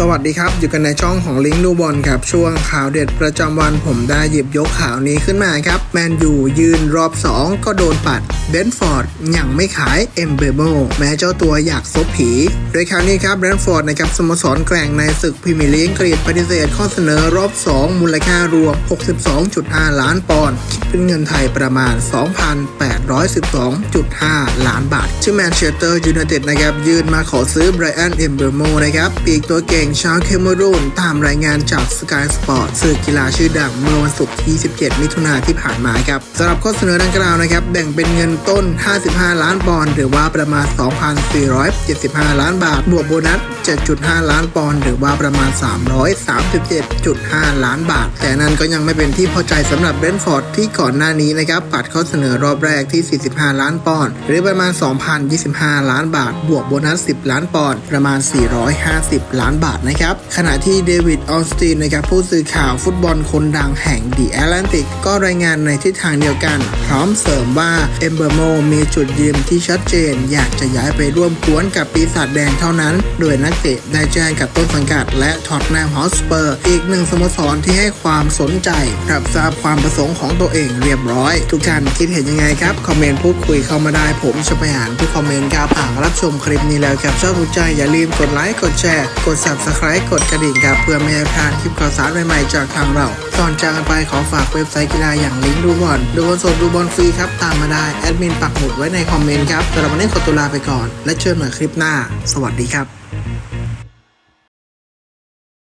สวัสดีครับ อยู่กันในช่องของลิงก์ดูบอลครับ ช่วงข่าวเด็ดประจำวันผมได้หยิบยกข่าวนี้ขึ้นมาครับ แมนยูยืนรอบ 2 ก็โดนปัดเบนฟอร์ดยังไม่ขายเอมเบโมแม้เจ้าตัวอยากซบผี โดยคราวนี้ครับแบนฟอร์ดนะครับสโมสรแกร่งในศึกพรีเมียร์ลีกกรีกปฏิเสธข้อเสนอรอบ 2 มูลค่ารวม 62.5 ล้านปอนด์ เป็นเงินไทยประมาณ 2,812.5 ล้านบาท ชื่อแมนเชสเตอร์ยูไนเต็ดนะครับยื่นมาขอซื้อไบรอันเอ็มเบอร์โมนะครับปีกตัวเก่งชาวเคเมรูนตามรายงานจากสกายสปอร์ตสื่อกีฬาชื่อดังเมื่อวันศุกร์ที่ 17 มิถุนาที่ผ่านมาครับสำหรับข้อเสนอดังกล่าวนะครับแบ่งเป็นเงินต้น 55 ล้านปอนด์หรือว่าประมาณ 2,475 ล้านบาท บวกโบนัส 7.5 ล้านปอนด์หรือว่าประมาณ 337.5 ล้านบาท แต่นั้นก็ยังไม่เป็นที่พอใจสำหรับเบรนท์ฟอร์ดที่ก่อนหน้านี้นะครับปัดข้อเสนอรอบแรกที่ 45 ล้านปอนด์หรือประมาณ 2,025 ล้านบาท บวกโบนัส 10 ล้านปอนด์ประมาณ 450 ล้านบาทนะครับขณะที่เดวิดออสตินนะครับผู้สื่อข่าวฟุตบอลคนดังแห่ง The Atlantic ก็รายงานในทิศทางเดียวกัน พร้อมเสริมว่าเอมเบอร์โมมีจุดยืนที่ชัดเจน อยากจะย้ายไปร่วมกวนกับปีศาจแดงเท่านั้น โดยนักเตะได้แจ้งกับต้นสังกัด และท็อตแนมฮอสเปอร์ อีกหนึ่งสโมสรที่ให้ความสนใจรับทราบความประสงค์ของตัวเองเรียบร้อย ทุกท่านคิดเห็นยังไงครับ คอมเมนต์พูดคุยเข้ามาได้ผมจะไปอ่านทุกคอมเมนต์ครับหากรับชมคลิปนี้แล้วครับชอบถูกใจอย่าลืมกดไลค์กดแชร์กด subscribe กดกระดิ่งครับเพื่อไม่ให้พลาดคลิปข่าวสารใหม่ๆจากทางเราก่อนจากกันไปขอฝากเว็บไซต์กีฬาอย่างลิงก์ดูบอลดูบอลสดดูบอลฟรีครับตามมาได้แอดมินปักหมุดไว้ในคอมเมนต์ครับสำหรับวันนี้ขอตัวลาไปก่อน และเจอกันใหม่คลิปหน้า สวัสดีครับ